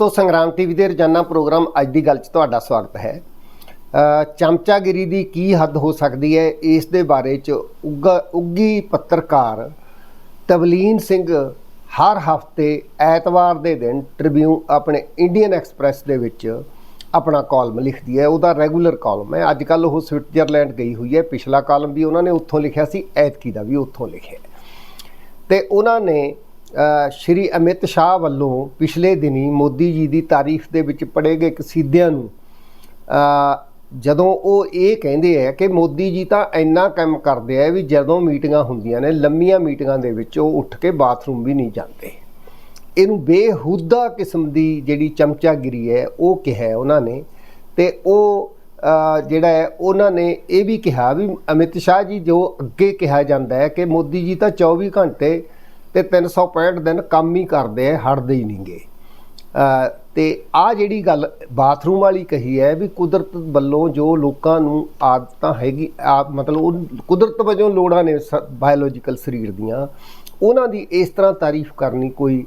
ਦੋਸਤੋ ਸੰਗਰਾਮ ਟੀਵੀ ਦੇ ਰੋਜ਼ਾਨਾ ਪ੍ਰੋਗਰਾਮ ਅੱਜ ਦੀ ਗੱਲ 'ਚ ਤੁਹਾਡਾ ਸਵਾਗਤ ਹੈ। ਚਮਚਾਗਿਰੀ ਦੀ ਕੀ ਹੱਦ ਹੋ ਸਕਦੀ ਹੈ? ਇਸ ਦੇ ਬਾਰੇ 'ਚ ਉੱਗਾ- ਉੱਗੀ ਪੱਤਰਕਾਰ ਤਵਲੀਨ ਸਿੰਘ ਹਰ ਹਫ਼ਤੇ ਐਤਵਾਰ ਦੇ ਦਿਨ ਟ੍ਰਿਬਿਊਨ ਆਪਣੇ ਇੰਡੀਅਨ ਐਕਸਪ੍ਰੈਸ ਦੇ ਵਿੱਚ ਆਪਣਾ ਕਾਲਮ ਲਿਖਦੀ ਹੈ। ਉਹਦਾ ਰੈਗੂਲਰ ਕਾਲਮ ਹੈ। ਅੱਜ ਕੱਲ ਉਹ ਸਵਿਟਜ਼ਰਲੈਂਡ ਗਈ ਹੋਈ ਹੈ। ਪਿਛਲਾ ਕਾਲਮ ਵੀ ਉਹਨਾਂ ਨੇ ਉੱਥੋਂ ਲਿਖਿਆ ਸੀ, ਐਤਕੀ ਦਾ ਵੀ ਉੱਥੋਂ ਲਿਖਿਆ ਤੇ ਉਹਨਾਂ ਨੇ ਸ਼੍ਰੀ ਅਮਿਤ ਸ਼ਾਹ ਵੱਲੋਂ ਪਿਛਲੇ ਦਿਨੀ ਮੋਦੀ ਜੀ ਦੀ ਤਾਰੀਫ ਦੇ ਵਿੱਚ ਪੜੇ ਗਏ ਕਸੀਦਿਆਂ ਨੂੰ ਜਦੋਂ ਉਹ ਇਹ ਕਹਿੰਦੇ ਆ ਕਿ ਮੋਦੀ ਜੀ ਤਾਂ ਇੰਨਾ ਕੰਮ ਕਰਦੇ ਆ ਵੀ ਜਦੋਂ ਮੀਟਿੰਗਾਂ ਹੁੰਦੀਆਂ ਨੇ, ਲੰਮੀਆਂ ਮੀਟਿੰਗਾਂ ਦੇ ਵਿੱਚ ਉਹ ਉੱਠ ਕੇ ਬਾਥਰੂਮ ਵੀ ਨਹੀਂ ਜਾਂਦੇ। ਇਹਨੂੰ ਬੇਹੁਦਾ ਕਿਸਮ ਦੀ ਜਿਹੜੀ ਚਮਚਾਗਿਰੀ ਹੈ, ਉਹ ਕਿਹਾ ਉਹਨਾਂ ਨੇ ਤੇ ਉਹ ਜਿਹੜਾ ਹੈ, ਉਹਨਾਂ ਨੇ ਇਹ ਵੀ ਕਿਹਾ ਵੀ ਅਮਿਤ ਸ਼ਾਹ ਜੀ ਜੋ ਅੱਗੇ ਕਿਹਾ ਜਾਂਦਾ ਹੈ ਕਿ ਮੋਦੀ ਜੀ ਤਾਂ 24 ਘੰਟੇ ਤੇ 365 ਦਿਨ ਕੰਮ ਹੀ ਕਰਦੇ ਆ, ਹਟਦੇ ਹੀ ਨਹੀਂਗੇ। ਤੇ ਆ ਜਿਹੜੀ ਗੱਲ ਬਾਥਰੂਮ ਵਾਲੀ ਕਹੀ ਹੈ ਵੀ ਕੁਦਰਤ ਵੱਲੋਂ ਜੋ ਲੋਕਾਂ ਨੂੰ ਆਦਤਾਂ ਹੈਗੀ, ਆ ਮਤਲਬ ਉਹ ਕੁਦਰਤ ਵਜੋਂ ਲੋੜਾਂ ਨੇ ਬਾਇਓਲੋਜੀਕਲ ਸਰੀਰ ਦੀਆਂ, ਉਹਨਾਂ ਦੀ ਇਸ ਤਰ੍ਹਾਂ ਤਾਰੀਫ ਕਰਨੀ ਕੋਈ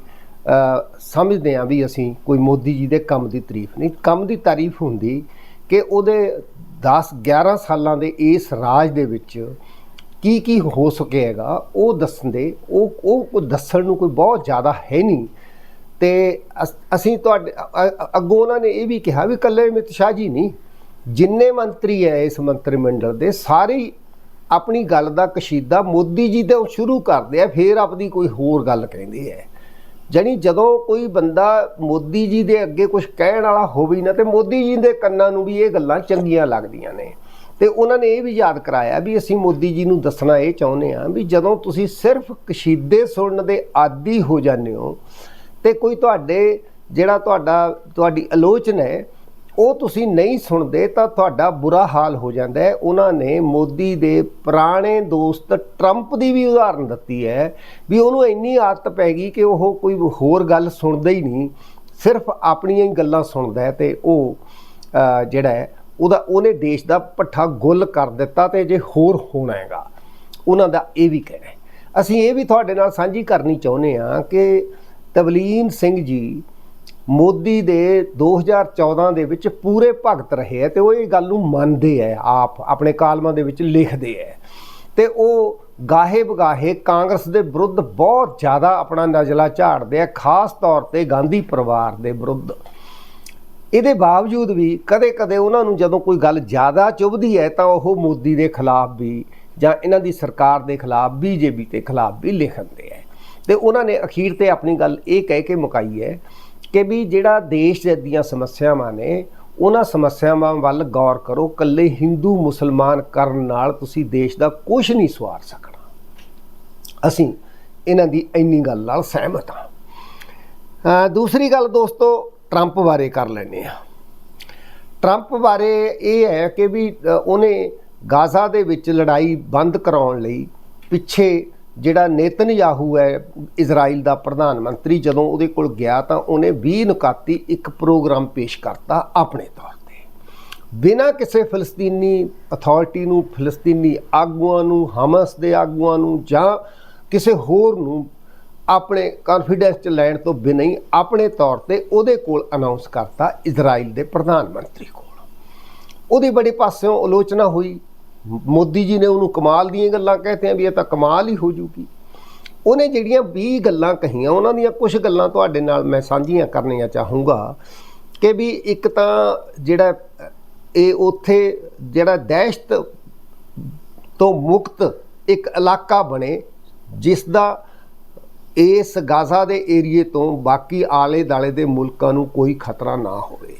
ਸਮਝਦੇ ਆ ਵੀ ਅਸੀਂ ਕੋਈ ਮੋਦੀ ਜੀ ਦੇ ਕੰਮ ਦੀ ਤਾਰੀਫ ਨਹੀਂ। ਕੰਮ ਦੀ ਤਾਰੀਫ ਹੁੰਦੀ ਕਿ ਉਹਦੇ 10 11 ਸਾਲਾਂ ਦੇ ਇਸ ਰਾਜ ਦੇ ਵਿੱਚ ਕੀ ਕੀ ਹੋ ਸਕਿਆਗਾ ਉਹ ਦੱਸਣ ਦੇ, ਉਹ ਉਹ ਦੱਸਣ ਨੂੰ ਕੋਈ ਬਹੁਤ ਜ਼ਿਆਦਾ ਹੈ ਨਹੀਂ। ਤੇ ਅਸੀਂ ਤੁਹਾਡੇ ਅੱਗੋਂ ਉਹਨਾਂ ਨੇ ਇਹ ਵੀ ਕਿਹਾ ਵੀ ਕੱਲੇ ਅਮਿਤ ਸ਼ਾਹ ਜੀ ਨਹੀਂ। ਜਿੰਨੇ ਮੰਤਰੀ ਹੈ ਇਸ ਮੰਤਰੀ ਮੰਡਲ ਦੇ, ਸਾਰੇ ਆਪਣੀ ਗੱਲ ਦਾ ਕਸ਼ੀਦਾ ਮੋਦੀ ਜੀ ਤੋਂ ਸ਼ੁਰੂ ਕਰਦੇ ਆ, ਫਿਰ ਆਪਣੀ ਕੋਈ ਹੋਰ ਗੱਲ ਕਹਿੰਦੇ ਆ। ਜਾਣੀ ਜਦੋਂ ਕੋਈ ਬੰਦਾ ਮੋਦੀ ਜੀ ਦੇ ਅੱਗੇ ਕੁਝ ਕਹਿਣ ਵਾਲਾ ਹੋਵੇ ਨਾ, ਤੇ ਮੋਦੀ ਜੀ ਦੇ ਕੰਨਾਂ ਨੂੰ ਵੀ ਇਹ ਗੱਲਾਂ ਚੰਗੀਆਂ ਲੱਗਦੀਆਂ ਨੇ। ਤੇ ਉਹਨਾਂ ਨੇ ਇਹ ਵੀ ਯਾਦ ਕਰਾਇਆ ਵੀ ਅਸੀਂ ਮੋਦੀ ਜੀ ਨੂੰ ਦੱਸਣਾ ਇਹ ਚਾਹੁੰਦੇ ਹਾਂ ਵੀ ਜਦੋਂ ਤੁਸੀਂ ਸਿਰਫ ਕਸ਼ੀਦੇ ਸੁਣਨ ਦੇ ਆਦੀ ਹੋ ਜਾਂਦੇ ਹੋ ਤੇ ਕੋਈ ਤੁਹਾਡੇ ਜਿਹੜਾ ਤੁਹਾਡਾ, ਤੁਹਾਡੀ ਆਲੋਚਨਾ ਹੈ, ਉਹ ਤੁਸੀਂ ਨਹੀਂ ਸੁਣਦੇ ਤਾਂ ਤੁਹਾਡਾ ਬੁਰਾ ਹਾਲ ਹੋ ਜਾਂਦਾ ਹੈ। ਉਹਨਾਂ ਨੇ ਮੋਦੀ ਦੇ ਪੁਰਾਣੇ ਦੋਸਤ ਟਰੰਪ ਦੀ ਵੀ ਉਦਾਹਰਨ ਦਿੱਤੀ ਹੈ ਵੀ ਉਹਨੂੰ ਇੰਨੀ ਆਦਤ ਪੈ ਗਈ ਕਿ ਉਹ ਕੋਈ ਹੋਰ ਗੱਲ ਸੁਣਦਾ ਹੀ ਨਹੀਂ, ਸਿਰਫ ਆਪਣੀਆਂ ਹੀ ਗੱਲਾਂ ਸੁਣਦਾ ਹੈ ਤੇ ਉਹ ਜਿਹੜਾ ਉਹਦਾ ਉਹਨੇ ਦੇਸ਼ ਦਾ ਪੱਠਾ ਗੁੱਲ ਕਰ ਦਿੱਤਾ ਤੇ ਜੇ ਹੋਰ ਹੋਣਾ ਹੈਗਾ। ਉਹਨਾਂ ਦਾ ਇਹ ਵੀ ਕਹਿਣਾ ਹੈ। ਅਸੀਂ ਇਹ ਵੀ ਤੁਹਾਡੇ ਨਾਲ ਸਾਂਝੀ ਕਰਨੀ ਚਾਹੁੰਦੇ ਹਾਂ ਕਿ ਤਵਲੀਨ ਸਿੰਘ ਜੀ ਮੋਦੀ ਦੇ 2014 ਦੇ ਵਿੱਚ ਪੂਰੇ ਭਗਤ ਰਹੇ ਹੈ ਤੇ ਉਹ ਇਹ ਗੱਲ ਨੂੰ ਮੰਨਦੇ ਹੈ, ਆਪ ਆਪਣੇ ਕਾਲਮਾਂ ਦੇ ਵਿੱਚ ਲਿਖਦੇ ਹੈ। ਤੇ ਉਹ ਗਾਹੇ ਬਗਾਹੇ ਕਾਂਗਰਸ ਦੇ ਵਿਰੁੱਧ ਬਹੁਤ ਜ਼ਿਆਦਾ ਆਪਣਾ ਨਜ਼ਲਾ ਝਾੜਦੇ ਆ ਖਾਸ ਤੌਰ ਤੇ ਗਾਂਧੀ ਪਰਿਵਾਰ ਦੇ ਵਿਰੁੱਧ। ਇਹਦੇ ਬਾਵਜੂਦ ਵੀ ਕਦੇ-ਕਦੇ ਉਹਨਾਂ ਨੂੰ ਜਦੋਂ ਕੋਈ ਗੱਲ ਜ਼ਿਆਦਾ ਚੁਭਦੀ ਹੈ ਤਾਂ ਉਹ ਮੋਦੀ ਦੇ ਖਿਲਾਫ ਵੀ ਜਾਂ ਇਹਨਾਂ ਦੀ ਸਰਕਾਰ ਦੇ ਖਿਲਾਫ, ਬੀਜੇਪੀ ਦੇ ਖਿਲਾਫ ਵੀ ਲਿਖਦੇ ਹੈ ਤੇ ਉਹਨਾਂ ਨੇ ਅਖੀਰ ਤੇ ਆਪਣੀ ਗੱਲ ਇਹ ਕਹਿ ਕੇ ਮੁਕਾਈ ਹੈ ਕਿ ਵੀ ਜਿਹੜਾ ਦੇਸ਼ ਦੀਆਂ ਸਮੱਸਿਆਵਾਂ ਨੇ, ਉਹਨਾਂ ਸਮੱਸਿਆਵਾਂ ਵੱਲ ਗੌਰ ਕਰੋ ਕੱਲੇ ਹਿੰਦੂ ਮੁਸਲਮਾਨ ਕਰਨ ਨਾਲ ਤੁਸੀਂ ਦੇਸ਼ ਦਾ ਕੁਝ ਨਹੀਂ ਸਵਾਰ ਸਕਣਾ। ਅਸੀਂ ਇਹਨਾਂ ਦੀ ਇੰਨੀ ਗੱਲ ਨਾਲ ਸਹਿਮਤ ਹਾਂ। ਦੂਸਰੀ ਗੱਲ ਦੋਸਤੋ ਟਰੰਪ ਬਾਰੇ ਕਰ ਲੈਨੇ ਆ ਟਰੰਪ ਬਾਰੇ ਇਹ ਹੈ ਕਿ ਵੀ ਉਹਨੇ ਗਾਜ਼ਾ ਦੇ ਵਿੱਚ ਲੜਾਈ ਬੰਦ ਕਰਾਉਣ ਲਈ ਪਿੱਛੇ ਜਿਹੜਾ ਨੇਤਨ ਨੇਤਨਯਾਹੂ ਹੈ, ਇਜ਼ਰਾਈਲ ਦਾ ਪ੍ਰਧਾਨ ਮੰਤਰੀ ਜਦੋਂ ਉਹਦੇ ਕੋਲ ਗਿਆ ਤਾਂ ਉਹਨੇ 20 ਨੁਕਾਤੀ, ਇੱਕ ਪ੍ਰੋਗਰਾਮ ਪੇਸ਼ ਕਰਤਾ ਆਪਣੇ ਤੌਰ ਤੇ। ਬਿਨਾਂ ਕਿਸੇ ਫਲਸਤੀਨੀ ਅਥਾਰਟੀ ਨੂੰ, ਫਲਸਤੀਨੀ ਆਗੂਆਂ ਨੂੰ, ਹਮਸ ਦੇ ਆਗੂਆਂ ਨੂੰ ਜਾਂ ਕਿਸੇ ਹੋਰ ਨੂੰ ਆਪਣੇ ਕੌਨਫੀਡੈਂਸ ਚ ਲੈਣ ਤੋਂ ਬਿਨਾਂ ਹੀ ਆਪਣੇ ਤੌਰ ਤੇ ਉਹਦੇ ਕੋਲ ਅਨਾਉਂਸ ਕਰਤਾ ਇਜ਼ਰਾਈਲ ਦੇ ਪ੍ਰਧਾਨ ਮੰਤਰੀ ਕੋਲ। ਉਹਦੀ ਬੜੇ ਪਾਸਿਓਂ ਆਲੋਚਨਾ ਹੋਈ। ਮੋਦੀ ਜੀ ਨੇ ਉਹਨੂੰ ਕਮਾਲ ਦੀਆਂ ਗੱਲਾਂ ਕਹਤੇ ਵੀ ਇਹ ਤਾਂ ਕਮਾਲ ਹੀ ਹੋ ਜੂਗੀ। ਉਹਨੇ ਜਿਹੜੀਆਂ 20 ਗੱਲਾਂ ਕਹੀਆਂ, ਉਹਨਾਂ ਦੀਆਂ ਕੁਝ ਗੱਲਾਂ ਤੁਹਾਡੇ ਨਾਲ ਮੈਂ ਸਾਂਝੀਆਂ ਕਰਨੀਆਂ ਚਾਹੂੰਗਾ ਕਿ ਵੀ ਇੱਕ ਤਾਂ ਜਿਹੜਾ, ਇਹ ਉੱਥੇ ਜਿਹੜਾ ਦਹਿਸ਼ਤ ਤੋਂ ਮੁਕਤ ਇੱਕ ਇਲਾਕਾ ਬਣੇ ਜਿਸ ਦਾ ਇਸ ਗਾਜ਼ਾ ਦੇ ਏਰੀਏ ਤੋਂ ਬਾਕੀ ਆਲੇ ਦਾਲੇ ਦੇ ਮੁਲਕਾਂ ਨੂੰ ਕੋਈ ਖਤਰਾ ਨਾ ਹੋਵੇ।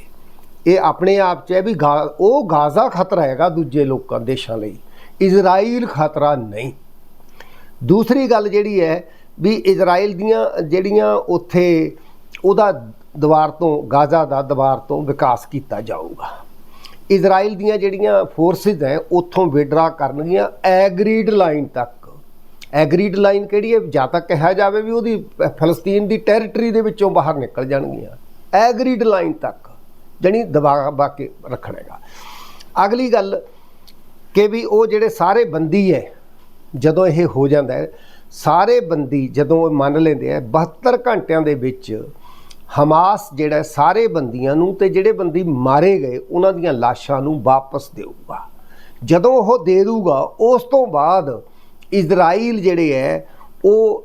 ਇਹ ਆਪਣੇ ਆਪ 'ਚ ਹੈ ਵੀ ਗਾ- ਉਹ ਗਾਜ਼ਾ ਖਤਰਾ ਹੈਗਾ ਦੂਜੇ ਲੋਕਾਂ, ਦੇਸ਼ਾਂ ਲਈ। ਇਜ਼ਰਾਈਲ ਖਤਰਾ ਨਹੀਂ। ਦੂਸਰੀ ਗੱਲ ਜਿਹੜੀ ਹੈ ਵੀ ਇਜ਼ਰਾਈਲ ਦੀਆਂ ਜਿਹੜੀਆਂ ਉੱਥੇ ਉਹਦਾ ਦੀਵਾਰ ਤੋਂ, ਗਾਜ਼ਾ ਦਾ ਦੀਵਾਰ ਤੋਂ ਵਿਕਾਸ ਕੀਤਾ ਜਾਊਗਾ। ਇਜ਼ਰਾਈਲ ਦੀਆਂ ਜਿਹੜੀਆਂ ਫੋਰਸਿਸ ਹੈ, ਉੱਥੋਂ ਵਿਡਰਾ ਕਰਨਗੀਆਂ ਐਗਰੀਡ ਲਾਈਨ ਤੱਕ। ਐਗਰੀਡ ਲਾਈਨ ਕਿਹੜੀ ਹੈ? ਜਾਂ ਤਾਂ ਕਿਹਾ ਜਾਵੇ ਵੀ ਉਹਦੀ ਫਲਸਤੀਨ ਦੀ ਟੈਰੀਟਰੀ ਦੇ ਵਿੱਚੋਂ ਬਾਹਰ ਨਿਕਲ ਜਾਣਗੀਆਂ। ਐਗਰੀਡ ਲਾਈਨ ਤੱਕ ਜਣੀ ਦਬਾ ਬਾਕੇ ਰੱਖਣਾ ਹੈਗਾ। ਅਗਲੀ ਗੱਲ ਕਿ ਵੀ ਉਹ ਜਿਹੜੇ ਸਾਰੇ ਬੰਦੀ ਹੈ, ਜਦੋਂ ਇਹ ਹੋ ਜਾਂਦਾ ਹੈ, ਸਾਰੇ ਬੰਦੀ ਜਦੋਂ ਇਹ ਮੰਨ ਲੈਂਦੇ ਆ 72 ਘੰਟਿਆਂ ਦੇ ਵਿੱਚ ਹਮਾਸ ਜਿਹੜਾ ਸਾਰੇ ਬੰਦੀਆਂ ਨੂੰ ਤੇ ਜਿਹੜੇ ਬੰਦੀ ਮਾਰੇ ਗਏ, ਉਹਨਾਂ ਦੀਆਂ ਲਾਸ਼ਾਂ ਨੂੰ ਵਾਪਸ ਦੇਊਗਾ। ਜਦੋਂ ਉਹ ਦੇ ਦੂਗਾ ਉਸ ਤੋਂ ਬਾਅਦ ਇਜ਼ਰਾਈਲ ਜਿਹੜੇ ਹੈ, ਉਹ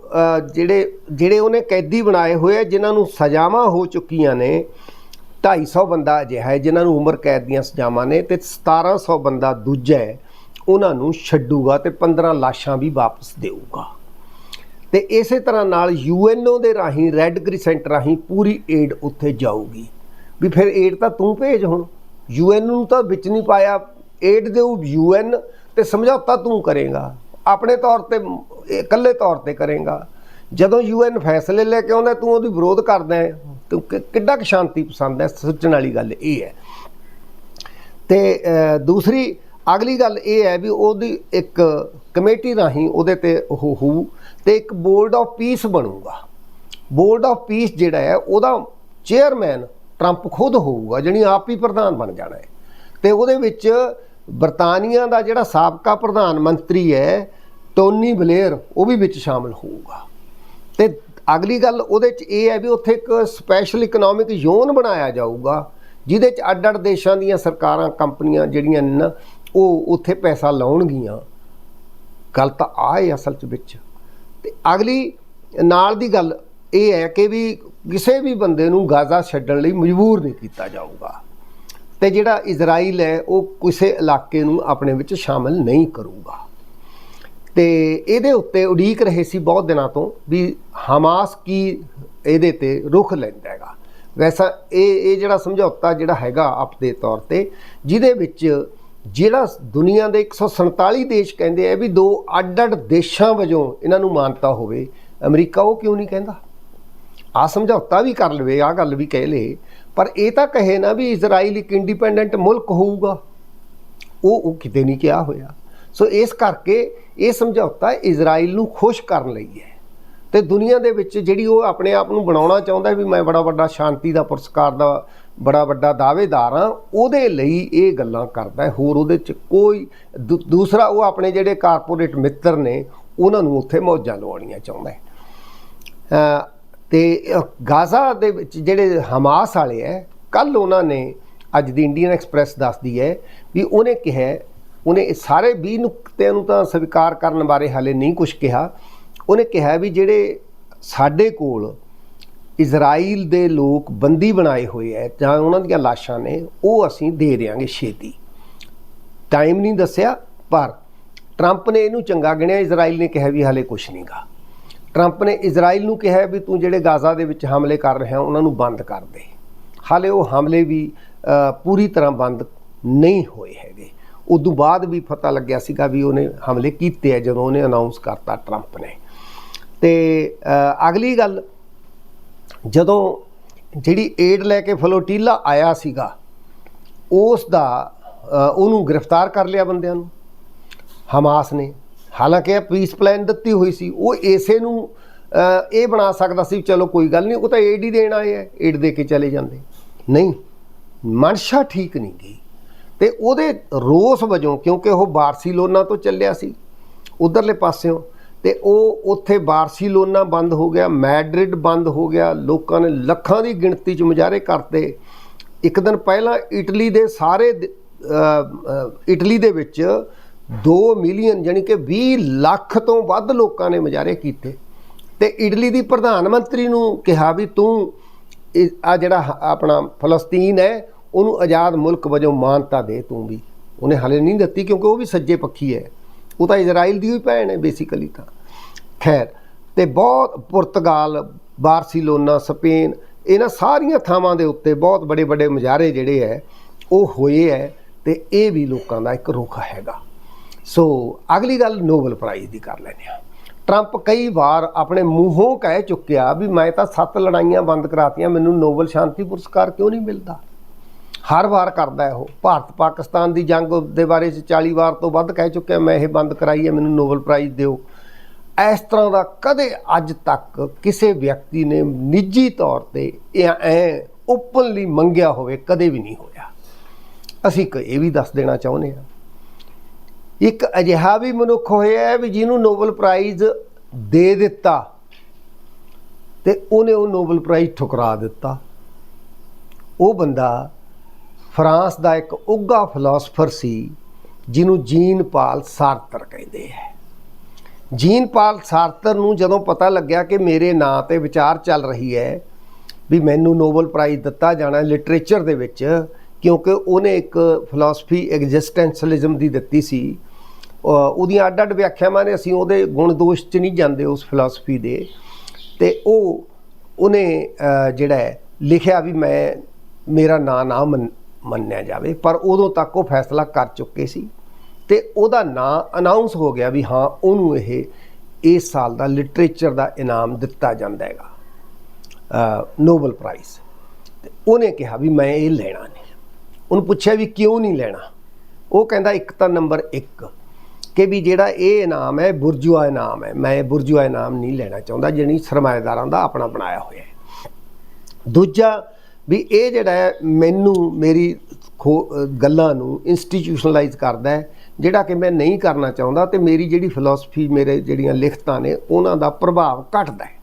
ਜਿਹੜੇ ਜਿਹੜੇ ਉਹਨੇ ਕੈਦੀ ਬਣਾਏ ਹੋਏ ਆ, ਜਿਨ੍ਹਾਂ ਨੂੰ ਸਜ਼ਾਵਾਂ ਹੋ ਚੁੱਕੀਆਂ ਨੇ 250 ਬੰਦਾ ਅਜਿਹਾ ਹੈ, ਜਿਨ੍ਹਾਂ ਨੂੰ ਉਮਰ ਕੈਦ ਦੀਆਂ ਸਜ਼ਾਵਾਂ ਨੇ, ਤੇ 1700 ਬੰਦਾ ਦੂਜਾ ਹੈ, ਉਹਨਾਂ ਨੂੰ ਛੱਡੂਗਾ ਤੇ 15 ਲਾਸ਼ਾਂ ਵੀ ਵਾਪਸ ਦੇਊਗਾ। ਤੇ ਇਸੇ ਤਰ੍ਹਾਂ ਨਾਲ ਯੂਐਨਓ ਦੇ ਰਾਹੀਂ, ਰੈੱਡ ਕ੍ਰਿਸੈਂਟ ਰਾਹੀਂ ਪੂਰੀ ਏਡ ਉੱਥੇ ਜਾਊਗੀ। ਵੀ ਫਿਰ ਏਡ ਤਾਂ ਤੂੰ ਭੇਜ ਹੁਣ। ਯੂਐਨ ਨੂੰ ਤਾਂ ਵਿੱਚ ਨਹੀਂ ਪਾਇਆ। ਏਡ ਦੇਊ ਯੂਐਨ, ਤੇ ਸਮਝੌਤਾ ਤੂੰ ਕਰੇਗਾ। ਆਪਣੇ ਤੌਰ ਤੇ ਇਕੱਲੇ ਤੌਰ ਤੇ ਕਰੇਗਾ। ਜਦੋਂ ਯੂਐਨ ਫੈਸਲੇ ਲੈ ਕੇ ਆਉਂਦਾ, ਤੂੰ ਉਹਦੀ ਵਿਰੋਧ ਕਰਦਾ ਤੂੰ ਕਿੱਡਾ ਕੁ ਸ਼ਾਂਤੀ ਪਸੰਦ ਹੈ, ਸੋਚਣ ਵਾਲੀ ਗੱਲ ਇਹ ਹੈ। ਤੇ ਦੂਸਰੀ, ਅਗਲੀ ਗੱਲ ਇਹ ਹੈ ਵੀ ਉਹਦੀ ਇੱਕ ਕਮੇਟੀ ਰਾਹੀਂ ਉਹਦੇ ਤੇ ਉਹ ਹੋਊ ਤੇ ਇੱਕ ਬੋਰਡ ਆਫ ਪੀਸ ਬਣੂਗਾ। ਬੋਰਡ ਆਫ ਪੀਸ ਜਿਹੜਾ ਹੈ, ਉਹਦਾ ਚੇਅਰਮੈਨ ਟਰੰਪ ਖੁਦ ਹੋਊਗਾ, ਜਣੀ ਆਪ ਹੀ ਪ੍ਰਧਾਨ ਬਣ ਜਾਣਾ ਹੈ। ਤੇ ਉਹਦੇ ਵਿੱਚ ਬਰਤਾਨੀਆ ਦਾ ਜਿਹੜਾ ਸਾਬਕਾ ਪ੍ਰਧਾਨ ਮੰਤਰੀ ਹੈ ਟੋਨੀ ਬਲੇਅਰ, ਉਹ ਵੀ ਵਿੱਚ ਸ਼ਾਮਲ ਹੋਊਗਾ। ਤੇ ਅਗਲੀ ਗੱਲ ਉਹਦੇ ਚ ਇਹ ਹੈ ਵੀ ਉੱਥੇ ਇੱਕ ਸਪੈਸ਼ਲ ਇਕਨੋਮਿਕ ਜ਼ੋਨ ਬਣਾਇਆ ਜਾਊਗਾ, ਜਿਹਦੇ ਚ ਅੱਡ-ਅੱਡ ਦੇਸ਼ਾਂ ਦੀਆਂ ਸਰਕਾਰਾਂ, ਕੰਪਨੀਆਂ ਜਿਹੜੀਆਂ ਨੇ ਨਾ, ਉਹ ਉੱਥੇ ਪੈਸਾ ਲਾਉਣਗੀਆਂ। ਗੱਲ ਤਾਂ ਆ ਹੈ ਅਸਲ ਚ ਵਿੱਚ। ਤੇ ਅਗਲੀ ਨਾਲ ਦੀ ਗੱਲ ਇਹ ਹੈ ਕਿ ਵੀ ਕਿਸੇ ਵੀ ਬੰਦੇ ਨੂੰ ਗਾਜ਼ਾ ਛੱਡਣ ਲਈ ਮਜਬੂਰ ਨਹੀਂ ਕੀਤਾ ਜਾਊਗਾ। ਤੇ ਜਿਹੜਾ ਇਜ਼ਰਾਈਲ ਹੈ, ਉਹ ਕਿਸੇ ਇਲਾਕੇ ਨੂੰ ਆਪਣੇ ਵਿੱਚ ਸ਼ਾਮਲ ਨਹੀਂ ਕਰੂਗਾ। ਤੇ ਇਹਦੇ ਉੱਤੇ ਉਡੀਕ ਰਹੇ ਸੀ ਬਹੁਤ ਦਿਨਾਂ ਤੋਂ ਵੀ ਹਮਾਸ ਕੀ ਇਹਦੇ ਤੇ ਰੁਖ ਲੈਂਦਾ ਹੈਗਾ। ਵੈਸਾ ਇਹ ਇਹ ਜਿਹੜਾ ਸਮਝੌਤਾ ਜਿਹੜਾ ਹੈਗਾ ਆਪਦੇ ਤੌਰ ਤੇ, ਜਿਹਦੇ ਵਿੱਚ ਜਿਹੜਾ ਦੁਨੀਆ ਦੇ 147 ਦੇਸ਼ ਕਹਿੰਦੇ ਆ ਵੀ ਦੋ ਅੱਡ-ਅੱਡ ਦੇਸ਼ਾਂ ਵਜੋਂ ਇਹਨਾਂ ਨੂੰ ਮਾਨਤਾ ਹੋਵੇ, ਅਮਰੀਕਾ ਉਹ ਕਿਉਂ ਨਹੀਂ ਕਹਿੰਦਾ? ਆ ਸਮਝੌਤਾ ਵੀ ਕਰ ਲਵੇ ਆ ਗੱਲ ਵੀ ਕਹਿ ਲੇ ਪਰ ਇਹ ਤਾਂ ਕਹੇ ਨਾ ਵੀ ਇਜ਼ਰਾਈਲ ਇੱਕ ਇੰਡੀਪੈਂਡੈਂਟ ਮੁਲਕ ਹੋਊਗਾ। ਉਹ ਉਹ ਕਿਤੇ ਨਹੀਂ ਕਿਹਾ ਹੋਇਆ। ਸੋ ਇਸ ਕਰਕੇ ਇਹ ਸਮਝੌਤਾ ਇਜ਼ਰਾਈਲ ਨੂੰ ਖੁਸ਼ ਕਰਨ ਲਈ ਹੈ। ਤੇ ਦੁਨੀਆ ਦੇ ਵਿੱਚ ਜਿਹੜੀ ਉਹ ਆਪਣੇ ਆਪ ਨੂੰ ਬਣਾਉਣਾ ਚਾਹੁੰਦਾ ਵੀ ਮੈਂ ਬੜਾ ਵੱਡਾ ਸ਼ਾਂਤੀ ਦਾ, ਪੁਰਸਕਾਰ ਦਾ ਬੜਾ ਵੱਡਾ ਦਾਅਵੇਦਾਰ ਹਾਂ, ਉਹਦੇ ਲਈ ਇਹ ਗੱਲਾਂ ਕਰਦਾ ਹੈ। ਹੋਰ ਉਹਦੇ ਚ ਕੋਈ ਦੂ- ਦੂਸਰਾ ਉਹ ਆਪਣੇ ਜਿਹੜੇ ਕਾਰਪੋਰੇਟ ਮਿੱਤਰ ਨੇ, ਉਹਨਾਂ ਨੂੰ ਉੱਥੇ ਮੌਜਾਂ ਲਵਾਉਣੀਆਂ ਚਾਹੁੰਦਾ ਹੈ। ਤੇ ਗਾਜ਼ਾ ਦੇ ਵਿੱਚ ਜਿਹੜੇ ਹਮਾਸ ਵਾਲੇ ਹੈ ਕੱਲ ਉਹਨਾਂ ਨੇ ਅੱਜ ਦੀ ਇੰਡੀਅਨ ਐਕਸਪ੍ਰੈਸ ਦੱਸਦੀ ਹੈ ਵੀ ਉਹਨੇ ਕਿਹਾ ਉਹਨੇ ਇਹ ਸਾਰੇ 20 ਨੁਕਤਿਆਂ ਨੂੰ ਤਾਂ ਸਵੀਕਾਰ ਕਰਨ ਬਾਰੇ ਹਾਲੇ ਨਹੀਂ ਕੁਝ ਕਿਹਾ। ਉਹਨੇ ਕਿਹਾ ਵੀ ਜਿਹੜੇ ਸਾਡੇ ਕੋਲ ਇਜ਼ਰਾਈਲ ਦੇ ਲੋਕ ਬੰਦੀ ਬਣਾਏ ਹੋਏ ਐ, ਜਾਂ ਉਹਨਾਂ ਦੀਆਂ ਲਾਸ਼ਾਂ ਨੇ, ਉਹ ਅਸੀਂ ਦੇ ਦਿਆਂਗੇ ਛੇਤੀ। ਟਾਈਮ ਨਹੀਂ ਦੱਸਿਆ, ਪਰ ਟਰੰਪ ਨੇ ਇਹਨੂੰ ਚੰਗਾ ਗਿਣਿਆ, ਇਜ਼ਰਾਈਲ ਨੇ ਕਿਹਾ ਵੀ ਹਾਲੇ ਕੁਝ ਨਹੀਂਗਾ ਟਰੰਪ ਨੇ ਇਜ਼ਰਾਈਲ ਨੂੰ ਕਿਹਾ ਵੀ ਤੂੰ ਜਿਹੜੇ ਗਾਜ਼ਾ ਦੇ ਵਿੱਚ ਹਮਲੇ ਕਰ ਰਿਹਾ, ਉਹਨਾਂ ਨੂੰ ਬੰਦ ਕਰ ਦੇ। ਹਾਲੇ ਉਹ ਹਮਲੇ ਵੀ ਪੂਰੀ ਤਰ੍ਹਾਂ ਬੰਦ ਨਹੀਂ ਹੋਏ ਹੈਗੇ। ਉਦੋਂ ਬਾਅਦ ਵੀ ਪਤਾ ਲੱਗਿਆ ਸੀਗਾ ਵੀ ਉਹਨੇ ਹਮਲੇ ਕੀਤੇ ਆ ਜਦੋਂ ਉਹਨੇ ਅਨਾਉਂਸ ਕਰਤਾ ਟਰੰਪ ਨੇ। ਤੇ ਅਗਲੀ ਗੱਲ, ਜਦੋਂ ਜਿਹੜੀ ਏਡ ਲੈ ਕੇ ਫਲੋਟੀਲਾ ਆਇਆ ਸੀਗਾ, ਉਸ ਦਾ ਉਹਨੂੰ ਗ੍ਰਿਫਤਾਰ ਕਰ ਲਿਆ ਬੰਦਿਆਂ ਨੂੰ, ਹਮਾਸ ਨੇ। ਹਾਲਾਂਕਿ ਇਹ ਪੀਸ ਪਲਾਨ ਦਿੱਤੀ ਹੋਈ ਸੀ, ਉਹ ਇਸੇ ਨੂੰ ਇਹ ਬਣਾ ਸਕਦਾ ਸੀ ਚਲੋ ਕੋਈ ਗੱਲ ਨਹੀਂ, ਉਹ ਤਾਂ ਏਡ ਹੀ ਦੇਣ ਆਏ ਆ ਏਡ ਦੇ ਕੇ ਚਲੇ ਜਾਂਦੇ। ਨਹੀਂ, ਮਨਸ਼ਾ ਠੀਕ ਨਹੀਂ ਗਈ। ਤੇ ਉਹਦੇ ਰੋਸ ਵਜੋਂ, ਕਿਉਂਕਿ ਉਹ ਬਾਰਸੀਲੋਨਾ ਤੋਂ ਚੱਲਿਆ ਸੀ, ਉਧਰਲੇ ਪਾਸਿਓਂ, ਤੇ ਉਹ ਉੱਥੇ ਬਾਰਸੀਲੋਨਾ ਬੰਦ ਹੋ ਗਿਆ, ਮੈਡਰਿਡ ਬੰਦ ਹੋ ਗਿਆ, ਲੋਕਾਂ ਨੇ ਲੱਖਾਂ ਦੀ ਗਿਣਤੀ 'ਚ ਮੁਜ਼ਾਹਰੇ ਕਰਤੇ। ਇੱਕ ਦਿਨ ਪਹਿਲਾਂ ਇਟਲੀ ਦੇ ਸਾਰੇ ਇਟਲੀ ਦੇ ਵਿੱਚ 2 ਮਿਲੀਅਨ ਯਾਨੀ ਕਿ 20 ਲੱਖ ਤੋਂ ਵੱਧ ਲੋਕਾਂ ਨੇ ਮੁਜ਼ਾਹਰੇ ਕੀਤੇ। ਤੇ ਇਟਲੀ ਦੀ ਪ੍ਰਧਾਨ ਮੰਤਰੀ ਨੂੰ ਕਿਹਾ ਵੀ ਤੂੰ ਆ ਜਿਹੜਾ ਹ- ਆਪਣਾ ਫਲਸਤੀਨ ਹੈ ਉਹਨੂੰ ਆਜ਼ਾਦ ਮੁਲਕ ਵਜੋਂ ਮਾਨਤਾ ਦੇ ਤੂੰ ਵੀ। ਉਹਨੇ ਹਾਲੇ ਨਹੀਂ ਦਿੱਤੀ ਕਿਉਂਕਿ ਉਹ ਵੀ ਸੱਜੇ ਪੱਖੀ ਹੈ। ਉਹ ਤਾਂ ਇਜ਼ਰਾਈਲ ਦੀ ਹੀ ਭੈਣ ਹੈ ਬੇਸਿਕਲੀ ਤਾਂ। ਖੈਰ, ਤੇ ਬਹੁਤ ਪੁਰਤਗਾਲ, ਬਾਰਸੀਲੋਨਾ, ਸਪੇਨ, ਇਹਨਾਂ ਸਾਰੀਆਂ ਥਾਵਾਂ ਦੇ ਉੱਤੇ ਬਹੁਤ ਬੜੇ ਵੱਡੇ ਮੁਜ਼ਾਹਰੇ ਜਿਹੜੇ ਹੈ, ਉਹ ਹੋਏ ਹੈ ਤੇ ਇਹ ਵੀ ਲੋਕਾਂ ਦਾ ਇੱਕ ਰੁਖ ਹੈਗਾ। ਸੋ, ਅਗਲੀ ਗੱਲ ਨੋਬਲ ਪ੍ਰਾਈਜ਼ ਦੀ ਕਰ ਲੈਂਦੇ ਹਾਂ। ਟਰੰਪ ਕਈ ਵਾਰ ਆਪਣੇ ਮੂੰਹੋਂ ਕਹਿ ਚੁੱਕਿਆ ਵੀ ਮੈਂ ਤਾਂ ਸੱਤ ਲੜਾਈਆਂ ਬੰਦ ਕਰਾਤੀਆਂ, ਮੈਨੂੰ ਨੋਬਲ ਸ਼ਾਂਤੀ ਪੁਰਸਕਾਰ ਕਿਉਂ ਨਹੀਂ ਮਿਲਦਾ? ਹਰ ਵਾਰ ਕਰਦਾ ਹੈ ਉਹ। ਭਾਰਤ ਪਾਕਿਸਤਾਨ ਦੀ ਜੰਗ ਦੇ ਬਾਰੇ ਚ 40 ਵਾਰ ਤੋਂ ਵੱਧ ਕਹਿ ਚੁੱਕਿਆ, ਮੈਂ ਇਹ ਬੰਦ ਕਰਾਈ ਹੈ, ਮੈਨੂੰ ਨੋਬਲ ਪ੍ਰਾਈਜ਼ ਦਿਓ। ਇਸ ਤਰ੍ਹਾਂ ਦਾ ਕਦੇ ਅੱਜ ਤੱਕ ਕਿਸੇ ਵਿਅਕਤੀ ਨੇ ਨਿੱਜੀ ਤੌਰ ਤੇ ਇਹ ਐ ਓਪਨਲੀ ਮੰਗਿਆ ਹੋਵੇ, ਕਦੇ ਵੀ ਨਹੀਂ ਹੋਇਆ। ਅਸੀਂ ਕ- ਇਹ ਵੀ ਦੱਸ ਦੇਣਾ ਚਾਹੁੰਦੇ ਹਾਂ। ਇੱਕ ਅਜਿਹਾ ਵੀ ਮਨੁੱਖ ਹੋਇਆ ਵੀ ਜਿਹਨੂੰ ਨੋਬਲ ਪ੍ਰਾਈਜ਼ ਦੇ ਦਿੱਤਾ ਤੇ ਉਹਨੇ ਉਹ ਨੋਬਲ ਪ੍ਰਾਈਜ਼ ਠੁਕਰਾ ਦਿੱਤਾ। ਉਹ ਬੰਦਾ ਫਰਾਂਸ ਦਾ ਇੱਕ ਉੱਘਾ ਫਿਲਾਸਫਰ ਸੀ, ਜਿਹਨੂੰ ਜੀਨ ਪਾਲ ਸਾਰਤਰ ਕਹਿੰਦੇ ਹੈ ਜੀਨ ਪਾਲ ਸਾਰਤਰ ਨੂੰ ਜਦੋਂ ਪਤਾ ਲੱਗਿਆ ਕਿ ਮੇਰੇ ਨਾਂ ਤੇ ਵਿਚਾਰ ਚੱਲ ਰਹੀ ਹੈ, ਵੀ ਮੈਨੂੰ ਨੋਬਲ ਪ੍ਰਾਈਜ਼ ਦਿੱਤਾ ਜਾਣਾ ਲਿਟਰੇਚਰ ਦੇ ਵਿੱਚ, ਕਿਉਂਕਿ ਉਹਨੇ ਇੱਕ ਫਿਲਾਸਫੀ ਐਗਜ਼ਿਸਟੈਂਸ਼ਲਿਜ਼ਮ ਦੀ ਦਿੱਤੀ ਸੀ ਉਹਦੀਆਂ ਅੱਡ-ਅੱਡ ਵਿਆਖਿਆਵਾਂ ਨੇ, ਅਸੀਂ ਉਹਦੇ ਗੁਣ ਦੋਸ਼ 'ਚ ਨਹੀਂ ਜਾਂਦੇ ਉਸ ਫਿਲਾਸਫੀ ਦੇ। ਤੇ ਉਹ, ਉਹਨੇ ਜਿਹੜਾ ਲਿਖਿਆ ਵੀ ਮੈਂ, ਮੇਰਾ ਨਾਂ ਨਾ ਮੰਨ- ਮੰਨਿਆ ਜਾਵੇ, ਪਰ ਉਦੋਂ ਤੱਕ ਉਹ ਫੈਸਲਾ ਕਰ ਚੁੱਕੇ ਸੀ ਤੇ ਉਹਦਾ ਨਾਂ ਅਨਾਉਂਸ ਹੋ ਗਿਆ ਵੀ ਹਾਂ, ਉਹਨੂੰ ਇਹ, ਇਸ ਸਾਲ ਦਾ ਲਿਟਰੇਚਰ ਦਾ ਇਨਾਮ ਦਿੱਤਾ ਜਾਂਦਾ ਹੈਗਾ ਨੋਬਲ ਪ੍ਰਾਈਜ਼ ਤੇ ਉਹਨੇ ਕਿਹਾ ਵੀ ਮੈਂ ਇਹ ਲੈਣਾ ਨਹੀਂ। ਉਹਨੂੰ ਪੁੱਛਿਆ ਵੀ ਕਿਉਂ ਨਹੀਂ ਲੈਣਾ? ਉਹ ਕਹਿੰਦਾ ਇੱਕ ਤਾਂ ਨੰਬਰ 1 ਕਿ ਵੀ ਜਿਹੜਾ ਇਹ ਇਨਾਮ ਹੈ, ਬੁਰਜੂਆ ਇਨਾਮ ਹੈ। ਮੈਂ ਬੁਰਜੂਆ ਇਨਾਮ ਨਹੀਂ ਲੈਣਾ ਚਾਹੁੰਦਾ, ਜਿਹੜੀ ਸਰਮਾਏਦਾਰਾਂ ਦਾ ਆਪਣਾ ਬਣਾਇਆ ਹੋਇਆ ਹੈ। ਦੂਜਾ ਵੀ ਇਹ ਜਿਹੜਾ ਹੈ, ਮੈਨੂੰ ਮੇਰੀ ਖੋ- ਗੱਲਾਂ ਨੂੰ ਇੰਸਟੀਟਿਊਸ਼ਨਲਾਈਜ਼ ਕਰਦਾ ਹੈ, ਜਿਹੜਾ ਕਿ ਮੈਂ ਨਹੀਂ ਕਰਨਾ ਚਾਹੁੰਦਾ ਤੇ ਮੇਰੀ ਜਿਹੜੀ ਫਿਲਾਸਫੀ ਮੇਰੇ ਜਿਹੜੀਆਂ ਲਿਖਤਾਂ ਨੇ, ਉਹਨਾਂ ਦਾ ਪ੍ਰਭਾਵ ਘਟਦਾ ਹੈ।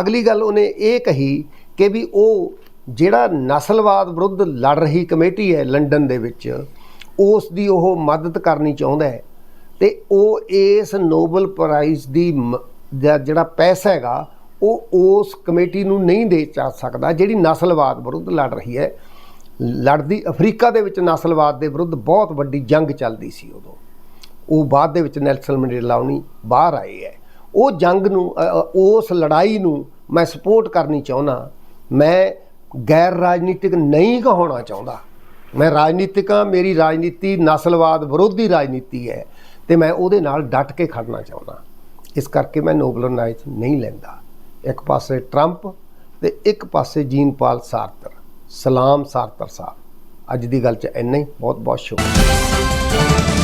ਅਗਲੀ ਗੱਲ ਉਹਨੇ ਇਹ ਕਹੀ ਕਿ ਵੀ ਉਹ ਜਿਹੜਾ ਨਸਲਵਾਦ ਵਿਰੁੱਧ ਲੜ ਰਹੀ ਕਮੇਟੀ ਹੈ ਲੰਡਨ ਦੇ ਵਿੱਚ, ਉਸ ਦੀ ਉਹ ਮਦਦ ਕਰਨੀ ਚਾਹੁੰਦਾ ਹੈ ਤੇ ਉਹ ਇਸ ਨੋਬਲ ਪ੍ਰਾਈਜ਼ ਦੀ ਮ- ਜਿਹੜਾ ਪੈਸਾ ਹੈਗਾ ਉਹ ਉਸ ਕਮੇਟੀ ਨੂੰ ਨਹੀਂ ਦੇ ਚਾ ਸਕਦਾ ਜਿਹੜੀ ਨਸਲਵਾਦ ਵਿਰੁੱਧ ਲੜ ਰਹੀ ਹੈ। ਲੜਦੀ ਅਫਰੀਕਾ ਦੇ ਵਿੱਚ ਨਸਲਵਾਦ ਦੇ ਵਿਰੁੱਧ ਬਹੁਤ ਵੱਡੀ ਜੰਗ ਚੱਲਦੀ ਸੀ ਉਦੋਂ। ਉਹ ਬਾਅਦ ਦੇ ਵਿੱਚ ਨੈਲਸਨ ਮੰਡੇਲਾ ਉਹਨੀ ਬਾਹਰ ਆਏ ਹੈ। ਉਹ ਜੰਗ ਨੂੰ ਉਸ ਲੜਾਈ ਨੂੰ ਮੈਂ ਸਪੋਰਟ ਕਰਨੀ ਚਾਹੁੰਦਾ। ਮੈਂ ਗੈਰ ਰਾਜਨੀਤਿਕ ਨਹੀਂ ਕਹਾਉਣਾ ਚਾਹੁੰਦਾ। ਮੈਂ ਰਾਜਨੀਤਿਕ ਰਾਜਨੀਤਿਕਾਂ ਮੇਰੀ ਰਾਜਨੀਤੀ ਨਸਲਵਾਦ ਵਿਰੋਧੀ ਰਾਜਨੀਤੀ ਹੈ ਤੇ ਮੈਂ ਉਹਦੇ ਨਾਲ ਡਟ ਕੇ ਖੜਨਾ ਚਾਹੁੰਦਾ। ਇਸ ਕਰਕੇ ਮੈਂ ਨੋਬਲ ਪ੍ਰਾਈਜ਼ ਨਹੀਂ ਲੈਂਦਾ। ਇੱਕ ਪਾਸੇ ਟਰੰਪ ਤੇ ਇੱਕ ਪਾਸੇ ਜੀਨ ਪਾਲ ਸਾਰਤਰ, ਸਲਾਮ ਸਾਰਤਰ ਸਾਹਿਬ। ਅੱਜ ਦੀ ਗੱਲ 'ਚ ਇੰਨਾ ਹੀ। ਬਹੁਤ ਬਹੁਤ ਸ਼ੁਕਰੀਆ।